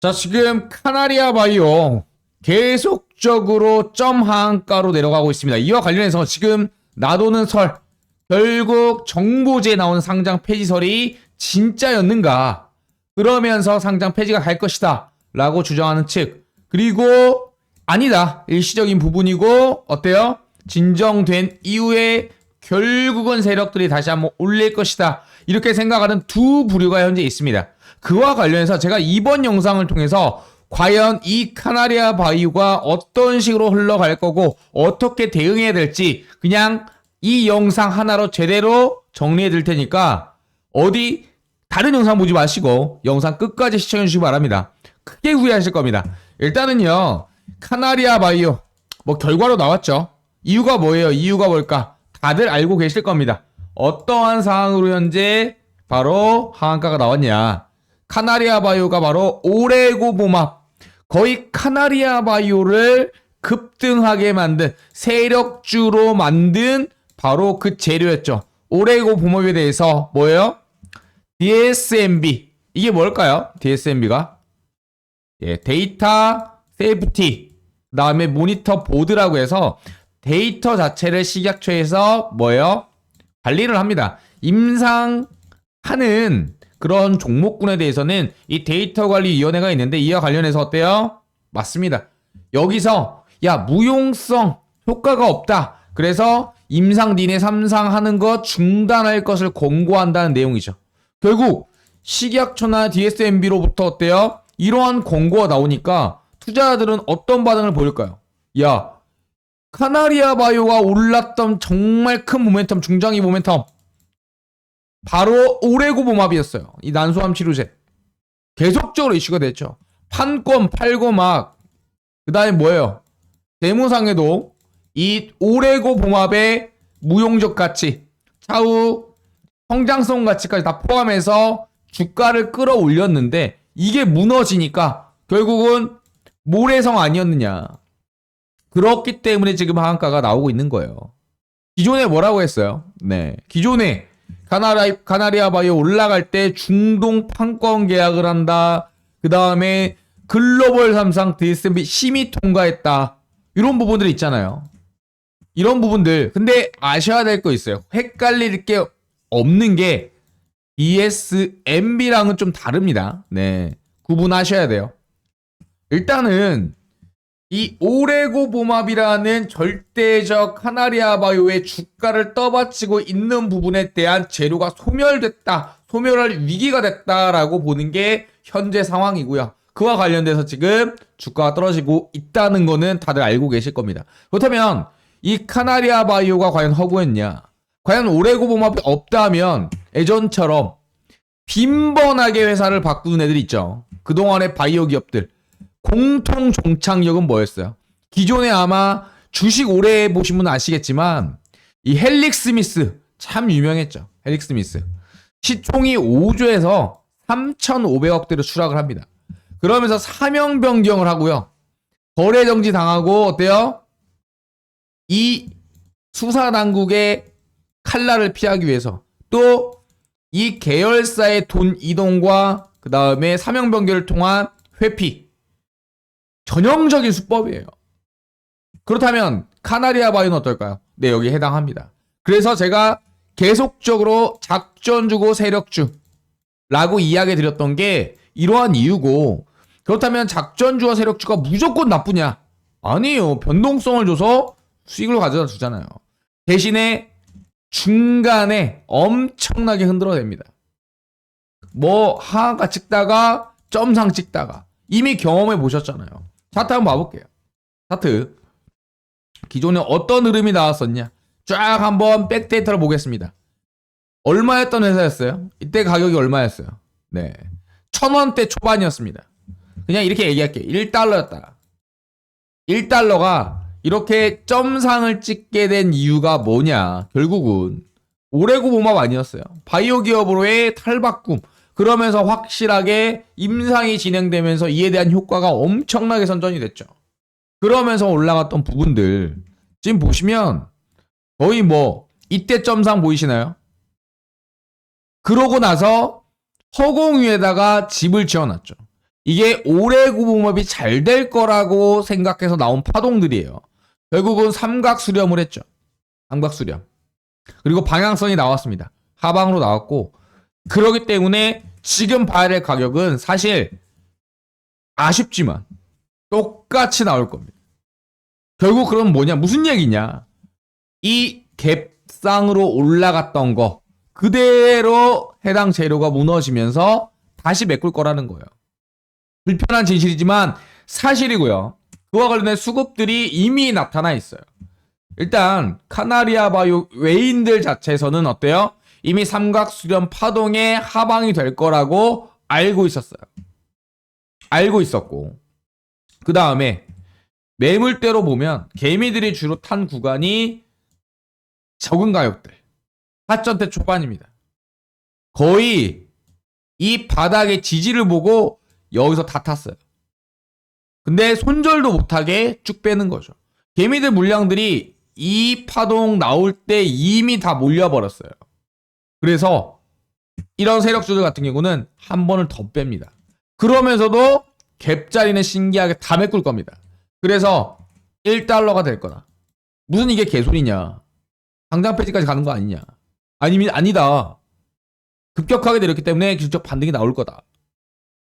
자, 지금 카나리아 바이오 계속적으로 점 하한가로 내려가고 있습니다. 이와 관련해서 지금 나도는 설 결국 정보지에 나오는 상장 폐지설이 진짜였는가? 그러면서 상장 폐지가 갈 것이다. 라고 주장하는 측. 그리고 아니다. 일시적인 부분이고 어때요? 진정된 이후에 결국은 세력들이 다시 한번 올릴 것이다. 이렇게 생각하는 두 부류가 현재 있습니다. 그와 관련해서 제가 이번 영상을 통해서 과연 이 카나리아 바이오가 어떤 식으로 흘러갈 거고 어떻게 대응해야 될지 그냥 이 영상 하나로 제대로 정리해 드릴 테니까 어디 다른 영상 보지 마시고 영상 끝까지 시청해 주시기 바랍니다. 크게 후회하실 겁니다. 일단은요. 카나리아 바이오 뭐 결과로 나왔죠. 이유가 뭐예요? 이유가 뭘까? 다들 알고 계실 겁니다. 어떠한 상황으로 현재 바로 하한가가 나왔냐? 카나리아 바이오가 바로 오레고보맙 거의 카나리아 바이오를 급등하게 만든 세력주로 만든 바로 그 재료였죠. 오레고보맙에 대해서 뭐예요? DSMB 이게 뭘까요? DSMB가 예, 데이터 세이프티 그다음에 모니터 보드라고 해서 데이터 자체를 식약처에서 뭐예요? 관리를 합니다. 임상하는 그런 종목군에 대해서는 이 데이터 관리 위원회가 있는데 이와 관련해서 어때요? 맞습니다. 여기서 야 무용성 효과가 없다. 그래서 임상 니네 삼상 하는 거 중단할 것을 권고한다는 내용이죠. 결국 식약처나 DSMB로부터 어때요? 이러한 권고가 나오니까 투자자들은 어떤 반응을 보일까요? 야, 카나리아 바이오가 올랐던 정말 큰 모멘텀, 중장기 모멘텀. 바로 오레고보맙이었어요. 이 난소암 치료제. 계속적으로 이슈가 됐죠. 판권 팔고 막, 그 다음에 뭐예요? 재무상에도 이 오레고보맙의 무용적 가치, 차후 성장성 가치까지 다 포함해서 주가를 끌어올렸는데 이게 무너지니까 결국은 모래성 아니었느냐. 그렇기 때문에 지금 하한가가 나오고 있는 거예요. 기존에 뭐라고 했어요? 네. 기존에 카나리, 카나리아 바이오 올라갈 때 중동 판권 계약을 한다. 그 다음에 글로벌 삼상 DSMB 심의 통과했다. 이런 부분들이 있잖아요. 이런 부분들. 근데 아셔야 될 거 있어요. 헷갈릴 게 없는 게 ESMB랑은 좀 다릅니다. 네. 구분하셔야 돼요. 일단은 이 오레고보맙이라는 절대적 카나리아 바이오의 주가를 떠받치고 있는 부분에 대한 재료가 소멸됐다. 소멸할 위기가 됐다라고 보는 게 현재 상황이고요. 그와 관련돼서 지금 주가가 떨어지고 있다는 거는 다들 알고 계실 겁니다. 그렇다면 이 카나리아 바이오가 과연 허구했냐? 과연 오레고보맙이 없다면 예전처럼 빈번하게 회사를 바꾸는 애들 있죠. 그동안의 바이오 기업들. 공통 종착역은 뭐였어요? 기존에 아마 주식 오래 보신 분은 아시겠지만 이 헬릭 스 미스 참 유명했죠. 헬릭 스 미스. 시총이 5조에서 3,500억대로 추락을 합니다. 그러면서 사명 변경을 하고요. 거래 정지 당하고 어때요? 이 수사 당국의 칼날을 피하기 위해서 또 이 계열사의 돈 이동과 그 다음에 사명 변경을 통한 회피 전형적인 수법이에요. 그렇다면 카나리아 바이오는 어떨까요? 네, 여기 해당합니다. 그래서 제가 계속적으로 작전주고 세력주라고 이야기 드렸던 게 이러한 이유고 그렇다면 작전주와 세력주가 무조건 나쁘냐? 아니에요. 변동성을 줘서 수익을 가져다 주잖아요. 대신에 중간에 엄청나게 흔들어냅니다. 뭐 하한가 찍다가 점상 찍다가 이미 경험해 보셨잖아요. 차트 한번 봐볼게요. 차트 기존에 어떤 흐름이 나왔었냐? 쫙 한번 백데이터를 보겠습니다. 얼마였던 회사였어요? 이때 가격이 얼마였어요? 네. 천 원대 초반이었습니다. 그냥 이렇게 얘기할게요. 1달러였다. 1달러가 이렇게 점상을 찍게 된 이유가 뭐냐? 결국은 오레고 보맙 아니었어요. 바이오 기업으로의 탈바꿈. 그러면서 확실하게 임상이 진행되면서 이에 대한 효과가 엄청나게 선전이 됐죠. 그러면서 올라갔던 부분들 지금 보시면 거의 뭐 이때 점상 보이시나요? 그러고 나서 허공 위에다가 집을 지어놨죠. 이게 오래구봉업이 잘 될 거라고 생각해서 나온 파동들이에요. 결국은 삼각 수렴을 했죠. 삼각 수렴. 그리고 방향성이 나왔습니다. 하방으로 나왔고 그러기 때문에 지금 될 가격은 사실 아쉽지만 똑같이 나올 겁니다. 결국 그럼 뭐냐? 무슨 얘기냐? 이 갭상으로 올라갔던 거 그대로 해당 재료가 무너지면서 다시 메꿀 거라는 거예요. 불편한 진실이지만 사실이고요. 그와 관련된 수급들이 이미 나타나 있어요. 일단 카나리아 바이오 외인들 자체에서는 어때요? 이미 삼각 수렴 파동의 하방이 될 거라고 알고 있었어요. 알고 있었고 그 다음에 매물대로 보면 개미들이 주로 탄 구간이 적은 가격대 4전대 초반입니다. 거의 이 바닥의 지지를 보고 여기서 다 탔어요. 근데 손절도 못하게 쭉 빼는 거죠. 개미들 물량들이 이 파동 나올 때 이미 다 몰려버렸어요. 그래서 이런 세력주들 같은 경우는 한 번을 더 뺍니다. 그러면서도 갭자리는 신기하게 다 메꿀 겁니다. 그래서 1달러가 될 거다. 무슨 이게 개소리냐. 당장 폐지까지 가는 거 아니냐. 아니면 아니다. 급격하게 내렸기 때문에 기술적 반등이 나올 거다.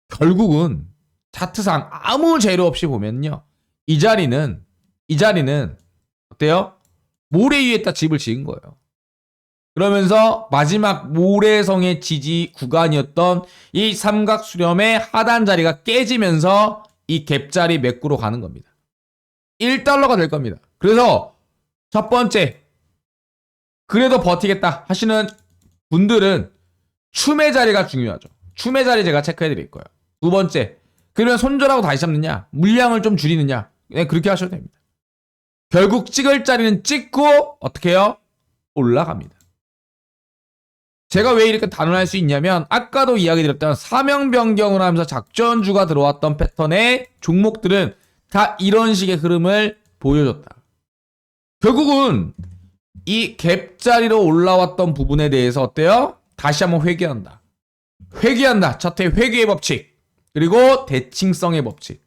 결국은 차트상 아무 재료 없이 보면요. 이 자리는 이 자리는 어때요? 모래 위에다 집을 지은 거예요. 그러면서 마지막 모래성의 지지 구간이었던 이 삼각 수렴의 하단 자리가 깨지면서 이 갭자리 맥구로 가는 겁니다. 1달러가 될 겁니다. 그래서 첫 번째 그래도 버티겠다 하시는 분들은 춤의 자리가 중요하죠. 춤의 자리 제가 체크해 드릴 거예요. 두 번째 그러면 손절하고 다시 잡느냐 물량을 좀 줄이느냐 네, 그렇게 하셔도 됩니다. 결국 찍을 자리는 찍고 어떻게 해요? 올라갑니다. 제가 왜 이렇게 단언할 수 있냐면 아까도 이야기 드렸던 사명 변경을 하면서 작전주가 들어왔던 패턴의 종목들은 다 이런 식의 흐름을 보여줬다. 결국은 이 갭자리로 올라왔던 부분에 대해서 어때요? 다시 한번 회귀한다. 회귀한다. 차트의 회귀의 법칙. 그리고 대칭성의 법칙.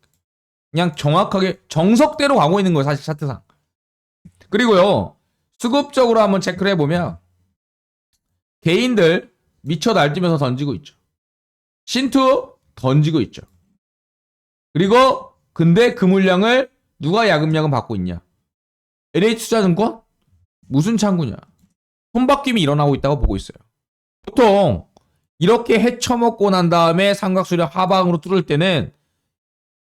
그냥 정확하게 정석대로 가고 있는 거예요. 사실 차트상. 그리고요. 수급적으로 한번 체크를 해보면 개인들 미쳐 날뛰면서 던지고 있죠. 신투 던지고 있죠. 그리고 근데 그 물량을 누가 야금야금 받고 있냐? LH투자증권? 무슨 창구냐? 손바뀜이 일어나고 있다고 보고 있어요. 보통 이렇게 헤쳐먹고 난 다음에 삼각수렴 하방으로 뚫을 때는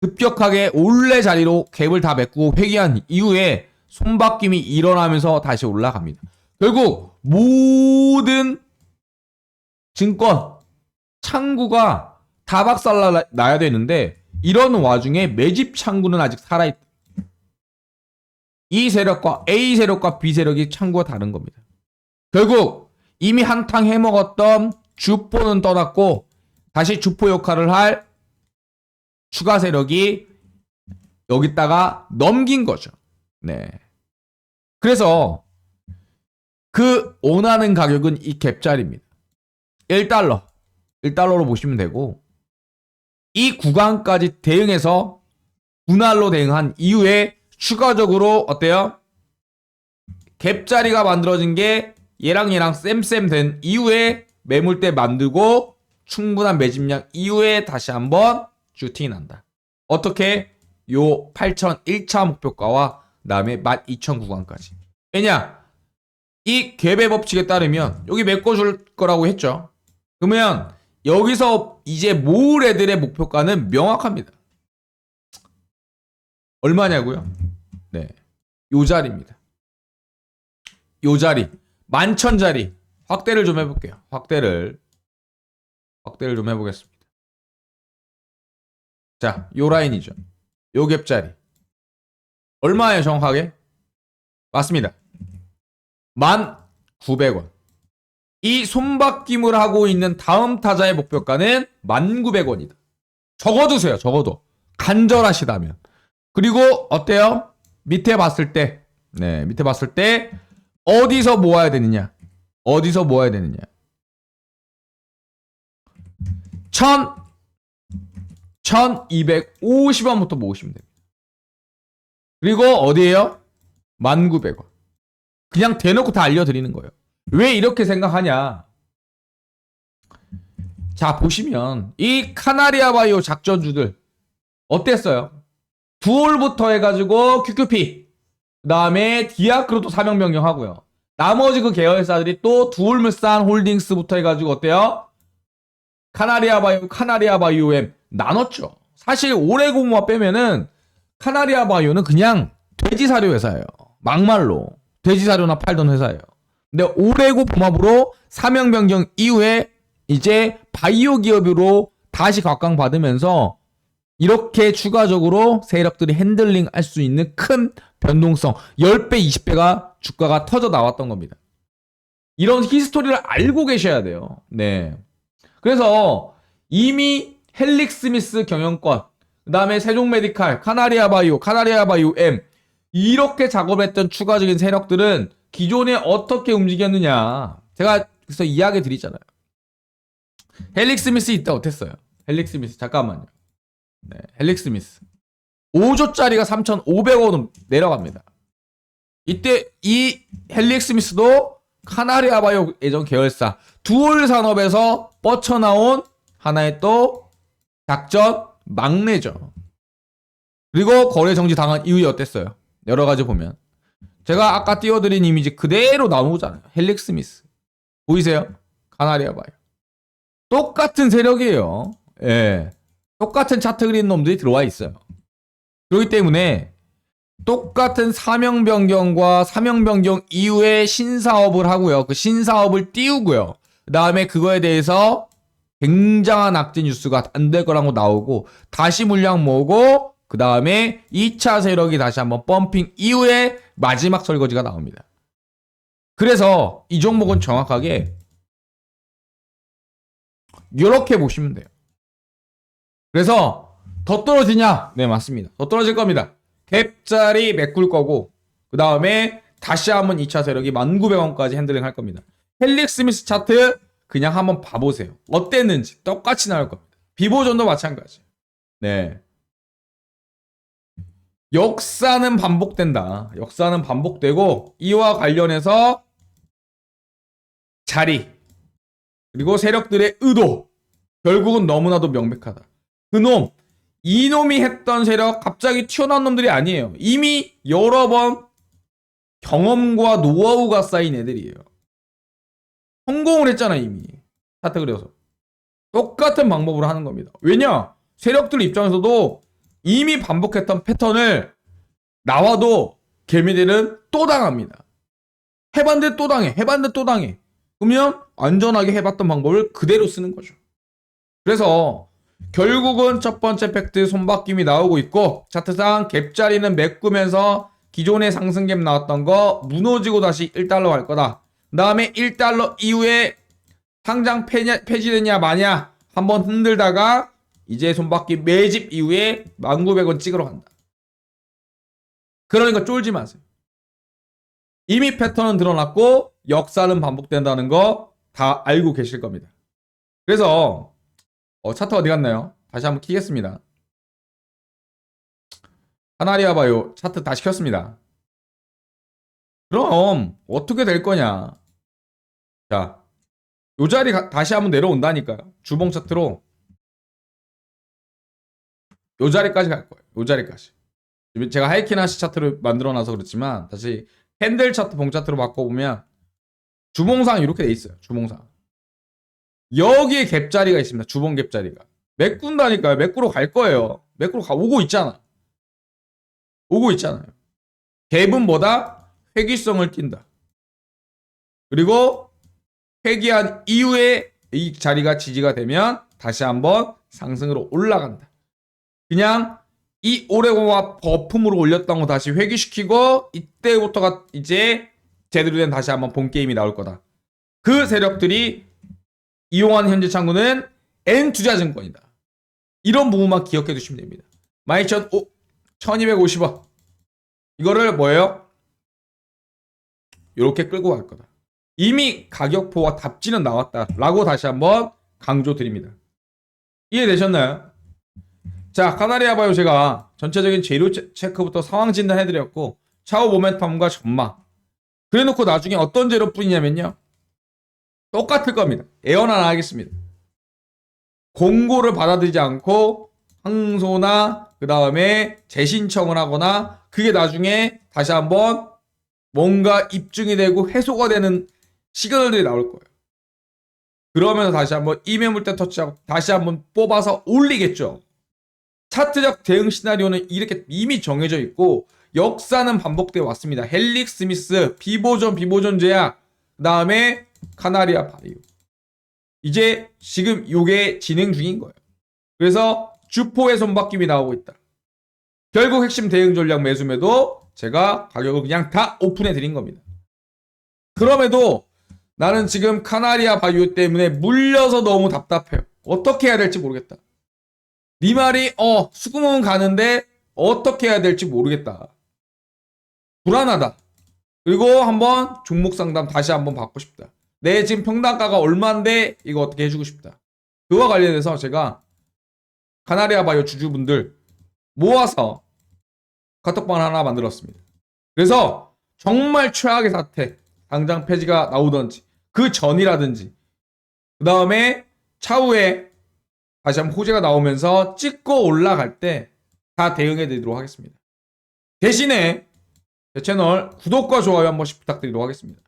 급격하게 올래 자리로 갭을 다 메꾸고 회귀한 이후에 손바뀜이 일어나면서 다시 올라갑니다. 결국 모든 증권 창구가 다 박살나 나야 되는데 이런 와중에 매집 창구는 아직 살아있다. 이 세력과 A 세력과 B 세력이 창구가 다른 겁니다. 결국 이미 한탕 해먹었던 주포는 떠났고 다시 주포 역할을 할 추가 세력이 여기다가 넘긴 거죠. 네. 그래서 그 원하는 가격은 이 갭짜리입니다. 1달러. 1달러로 보시면 되고 이 구간까지 대응해서 분할로 대응한 이후에 추가적으로 어때요? 갭자리가 만들어진 게 얘랑 얘랑 쌤쌤 된 이후에 매물대 만들고 충분한 매집량 이후에 다시 한번 슈팅이 난다. 어떻게? 요 8천 1차 목표가와 그다음에 12,000 구간까지. 왜냐? 이 갭의 법칙에 따르면 여기 메꿔줄 거라고 했죠. 그러면 여기서 이제 모을 애들의 목표가는 명확합니다. 얼마냐고요? 네. 요 자리입니다. 요 자리. 만천 자리. 확대를 좀 해볼게요. 확대를. 확대를 좀 해보겠습니다. 자, 요 라인이죠. 요 갭자리. 얼마예요, 정확하게? 맞습니다. 1,900원. 이 손바뀜을 하고 있는 다음 타자의 목표가는 1,900원이다. 적어두세요, 적어도. 간절하시다면. 그리고 어때요? 밑에 봤을 때, 네, 밑에 봤을 때, 어디서 모아야 되느냐? 어디서 모아야 되느냐? 천, 1250원부터 모으시면 됩니다. 그리고 어디에요? 1900원. 그냥 대놓고 다 알려드리는 거예요. 왜 이렇게 생각하냐? 자, 보시면 이 카나리아 바이오 작전주들 어땠어요? 두올부터 해가지고 QQP 그 다음에 디아크로도 사명 변경하고요. 나머지 그 계열사들이 또 두올물산 홀딩스부터 해가지고 어때요? 카나리아 바이오, 카나리아 바이오엠 나눴죠. 사실 오레고모아 빼면은 카나리아 바이오는 그냥 돼지 사료 회사예요. 막말로 돼지 사료나 팔던 회사예요. 근데 오레고 봉합으로 사명 변경 이후에 이제 바이오 기업으로 다시 각광받으면서 이렇게 추가적으로 세력들이 핸들링 할 수 있는 큰 변동성 10배, 20배가 주가가 터져 나왔던 겁니다. 이런 히스토리를 알고 계셔야 돼요. 네. 그래서 이미 헬릭 스미스 경영권, 그 다음에 세종 메디칼, 카나리아 바이오, 카나리아 바이오 M 이렇게 작업했던 추가적인 세력들은 기존에 어떻게 움직였느냐. 제가 그래서 이야기 드리잖아요. 헬릭 스미스 이때 어땠어요? 헬릭 스미스 잠깐만요. 네, 헬릭 스미스 5조짜리가 3,500원으로 내려갑니다. 이때 이 헬릭 스미스도 카나리아 바이오 예전 계열사 두올 산업에서 뻗쳐나온 하나의 또 작전 막내죠. 그리고 거래 정지 당한 이유이 어땠어요? 여러 가지 보면 제가 아까 띄워드린 이미지 그대로 나오잖아요. 헬릭 스미스 보이세요? 카나리아 바이오 똑같은 세력이에요. 예. 똑같은 차트 그린 놈들이 들어와 있어요. 그렇기 때문에 똑같은 사명 변경과 사명 변경 이후에 신사업을 하고요. 그 신사업을 띄우고요. 그 다음에 그거에 대해서 굉장한 악재 뉴스가 안 될 거라고 나오고 다시 물량 모으고 그 다음에 2차 세력이 다시 한번 펌핑 이후에 마지막 설거지가 나옵니다. 그래서 이 종목은 정확하게 이렇게 보시면 돼요. 그래서 더 떨어지냐? 네, 맞습니다. 더 떨어질 겁니다. 갭짜리 메꿀 거고 그 다음에 다시 한번 2차 세력이 1900원까지 핸들링 할 겁니다. 헬릭 스미스 차트 그냥 한번 봐보세요. 어땠는지 똑같이 나올 겁니다. 비보존도 마찬가지. 네. 역사는 반복된다. 역사는 반복되고 이와 관련해서 자리 그리고 세력들의 의도 결국은 너무나도 명백하다. 그놈 이놈이 했던 세력 갑자기 튀어나온 놈들이 아니에요. 이미 여러 번 경험과 노하우가 쌓인 애들이에요. 성공을 했잖아 이미 차트 그려서 똑같은 방법으로 하는 겁니다. 왜냐 세력들 입장에서도 이미 반복했던 패턴을 나와도 개미들은 또 당합니다. 해봤는데 또 당해, 해봤는데 또 당해. 그러면 안전하게 해봤던 방법을 그대로 쓰는 거죠. 그래서 결국은 첫 번째 팩트 손바뀜이 나오고 있고 차트상 갭자리는 메꾸면서 기존의 상승갭 나왔던 거 무너지고 다시 1달러 갈 거다. 그 다음에 1달러 이후에 상장 폐지되냐 마냐 한번 흔들다가 이제 손바뀜 매집 이후에 1900원 찍으러 간다. 그러니까 쫄지 마세요. 이미 패턴은 드러났고 역사는 반복된다는 거 다 알고 계실 겁니다. 그래서 어, 차트 어디 갔나요? 다시 한번 키겠습니다. 하나리아 바이오 차트 다시 켰습니다. 그럼 어떻게 될 거냐? 자, 요 자리 가- 다시 한번 내려온다니까요. 주봉 차트로 요 자리까지 갈 거예요. 요 자리까지. 제가 하이키나시 차트를 만들어 놔서 그렇지만 다시 캔들 차트 봉 차트로 바꿔보면 주봉상 이렇게 돼 있어요. 주봉상. 여기에 갭자리가 있습니다. 주봉 갭자리가. 메꾼다니까요. 메꾸러 갈 거예요. 메꾸러 가 오고 있잖아. 오고 있잖아요. 갭은 뭐다? 회귀성을 띈다. 그리고 회귀한 이후에 이 자리가 지지가 되면 다시 한번 상승으로 올라간다. 그냥 이 오레고와 거품으로 올렸던 거 다시 회귀시키고 이때부터가 이제 제대로 된 다시 한번 본 게임이 나올 거다. 그 세력들이 이용한 현재 창구는 N투자증권이다. 이런 부분만 기억해 두시면 됩니다. 12,000, 1250원. 이거를 뭐예요? 이렇게 끌고 갈 거다. 이미 가격포와 답지는 나왔다라고 다시 한번 강조 드립니다. 이해되셨나요? 자, 카나리아 바이오 제가 전체적인 재료 체- 체크부터 상황 진단 해드렸고, 차후 모멘텀과 전망. 그래 놓고 나중에 어떤 재료 뿌리냐면요. 똑같을 겁니다. 애원 하나 하겠습니다. 공고를 받아들이지 않고 항소나 그 다음에 재신청을 하거나 그게 나중에 다시 한번 뭔가 입증이 되고 해소가 되는 시그널들이 나올 거예요. 그러면서 다시 한번 이매물대 터치하고 다시 한번 뽑아서 올리겠죠. 차트적 대응 시나리오는 이렇게 이미 정해져 있고 역사는 반복되어 왔습니다. 헬릭 스미스, 비보존, 비보존 제약, 그 다음에 카나리아 바이오. 이제 지금 요게 진행 중인 거예요. 그래서 주포의 손바뀜이 나오고 있다. 결국 핵심 대응 전략 매수매도 제가 가격을 그냥 다 오픈해 드린 겁니다. 그럼에도 나는 지금 카나리아 바이오 때문에 물려서 너무 답답해요. 어떻게 해야 될지 모르겠다. 네 말이 어 수금은 가는데 어떻게 해야 될지 모르겠다. 불안하다. 그리고 한번 종목 상담 다시 한번 받고 싶다. 내 지금 평단가가 얼마인데 이거 어떻게 해주고 싶다. 그와 관련해서 제가 카나리아 바이오 주주분들 모아서 카톡방 하나 만들었습니다. 그래서 정말 최악의 사태, 당장 폐지가 나오던지 그 전이라든지 그 다음에 차후에 다시 한번 호재가 나오면서 찍고 올라갈 때 다 대응해 드리도록 하겠습니다. 대신에 제 채널 구독과 좋아요 한 번씩 부탁드리도록 하겠습니다.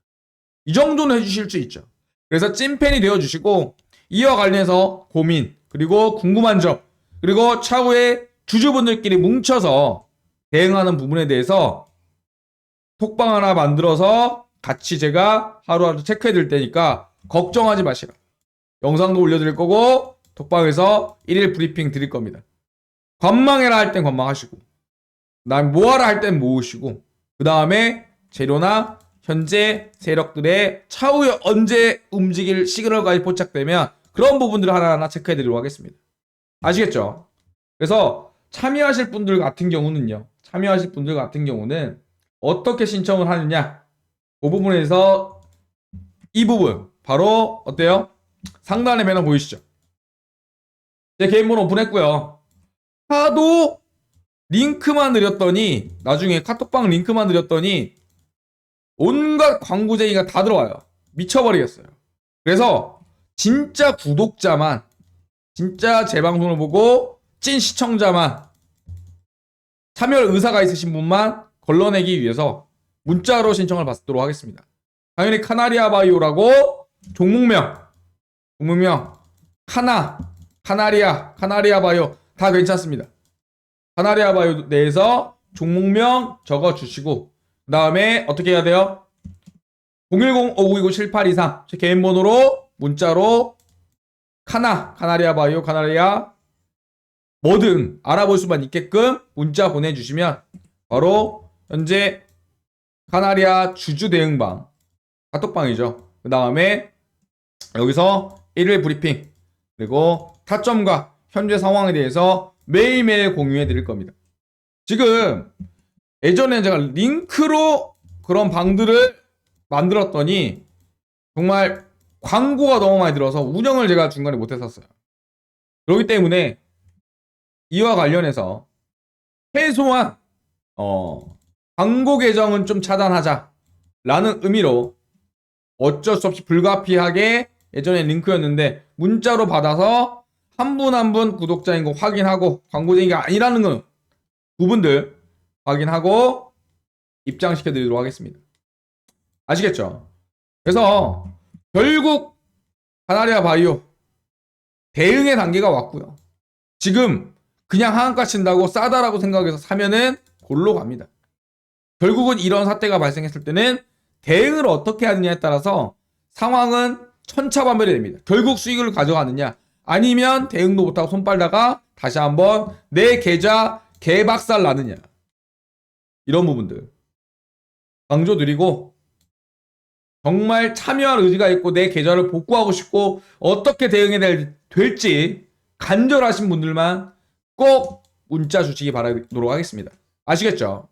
이 정도는 해주실 수 있죠. 그래서 찐팬이 되어주시고 이와 관련해서 고민 그리고 궁금한 점 그리고 차후에 주주분들끼리 뭉쳐서 대응하는 부분에 대해서 톡방 하나 만들어서 같이 제가 하루하루 체크해 드릴 테니까 걱정하지 마시라. 영상도 올려드릴 거고 톡방에서 1일 브리핑 드릴 겁니다. 관망해라 할 땐 관망하시고 난 모아라 할 땐 모으시고 그 다음에 재료나 현재 세력들의 차후에 언제 움직일 시그널까지 포착되면 그런 부분들을 하나하나 체크해 드리도록 하겠습니다. 아시겠죠? 그래서 참여하실 분들 같은 경우는요. 참여하실 분들 같은 경우는 어떻게 신청을 하느냐? 그 부분에서 이 부분 바로 어때요? 상단에 배너 보이시죠? 제 개인 번호 오픈했고요. 하도 링크만 드렸더니 나중에 카톡방 링크만 드렸더니 온갖 광고쟁이가 다 들어와요. 미쳐버리겠어요. 그래서 진짜 구독자만 진짜 제 방송을 보고 찐 시청자만 참여 의사가 있으신 분만 걸러내기 위해서 문자로 신청을 받도록 하겠습니다. 당연히 카나리아 바이오라고 종목명, 종목명 카나, 카나리아, 카나리아 바이오 다 괜찮습니다. 카나리아 바이오 내에서 종목명 적어 주시고 그 다음에 어떻게 해야 돼요? 010-5929-7823 제 개인 번호로 문자로 카나, 카나리아 바이오, 카나리아 뭐든 알아볼 수만 있게끔 문자 보내주시면 바로 현재 카나리아 주주 대응방 카톡방이죠. 그 다음에 여기서 일일 브리핑 그리고 타점과 현재 상황에 대해서 매일매일 공유해 드릴 겁니다. 지금 예전에 제가 링크로 그런 방들을 만들었더니 정말 광고가 너무 많이 들어서 운영을 제가 중간에 못 했었어요. 그렇기 때문에 이와 관련해서 최소한 어, 광고 계정은 좀 차단하자라는 의미로 어쩔 수 없이 불가피하게 예전에 링크였는데 문자로 받아서 한 분 한 분 구독자인 거 확인하고 광고쟁이가 아니라는 건 부분들 확인하고 입장시켜 드리도록 하겠습니다. 아시겠죠? 그래서 결국 카나리아 바이오 대응의 단계가 왔고요. 지금 그냥 하한가 친다고 싸다라고 생각해서 사면은 골로 갑니다. 결국은 이런 사태가 발생했을 때는 대응을 어떻게 하느냐에 따라서 상황은 천차만별이 됩니다. 결국 수익을 가져가느냐 아니면 대응도 못하고 손 빨다가 다시 한번 내 계좌 개박살 나느냐 이런 부분들 강조 드리고 정말 참여할 의지가 있고 내 계좌를 복구하고 싶고 어떻게 대응해야 될- 될지 간절하신 분들만 꼭 문자 주시기 바라도록 하겠습니다. 아시겠죠?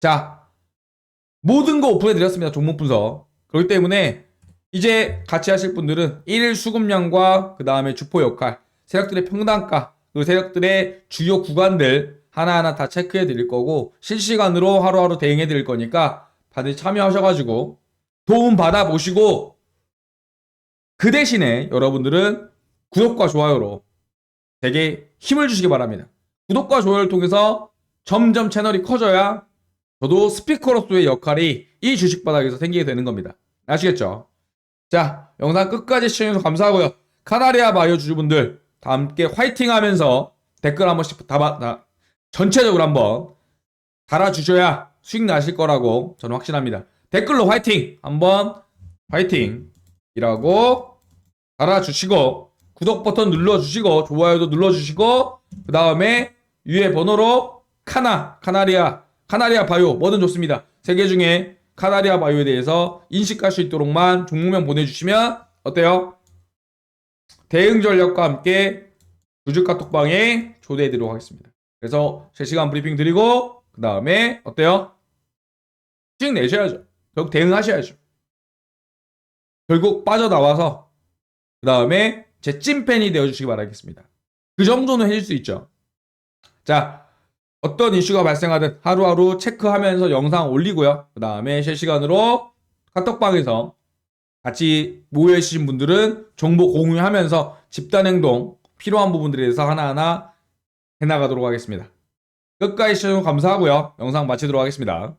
자, 모든 거 오픈해 드렸습니다. 종목 분석. 그렇기 때문에 이제 같이 하실 분들은 1일 수급량과 그 다음에 주포 역할, 세력들의 평단가, 그 세력들의 주요 구간들 하나하나 다 체크해 드릴 거고 실시간으로 하루하루 대응해 드릴 거니까 다들 참여하셔가지고 도움 받아 보시고 그 대신에 여러분들은 구독과 좋아요로 되게 힘을 주시기 바랍니다. 구독과 좋아요를 통해서 점점 채널이 커져야 저도 스피커로서의 역할이 이 주식 바닥에서 생기게 되는 겁니다. 아시겠죠? 자, 영상 끝까지 시청해주셔서 감사하고요. 카나리아 바이오 주주분들 다 함께 화이팅 하면서 댓글 한 번씩 다, 다 전체적으로 한번 달아주셔야 수익 나실 거라고 저는 확신합니다. 댓글로 화이팅! 한번 화이팅 이라고 달아주시고 구독 버튼 눌러주시고 좋아요도 눌러주시고 그 다음에 위에 번호로 카나, 카나리아, 카나리아 바이오 뭐든 좋습니다. 세 개 중에 카나리아 바이오에 대해서 인식할 수 있도록만 종목명 보내주시면 어때요? 대응 전략과 함께 주주 카톡방에 초대해드리도록 하겠습니다. 그래서 실시간 브리핑 드리고 그 다음에 어때요? 수익 내셔야죠. 결국 대응하셔야죠. 결국 빠져나와서 그 다음에 제 찐팬이 되어주시기 바라겠습니다. 그 정도는 해줄 수 있죠. 자, 어떤 이슈가 발생하든 하루하루 체크하면서 영상 올리고요. 그 다음에 실시간으로 카톡방에서 같이 모여있으신 분들은 정보 공유하면서 집단행동 필요한 부분들에 대해서 하나하나 해나가도록 하겠습니다. 끝까지 시청해 주셔서 감사하고요. 영상 마치도록 하겠습니다.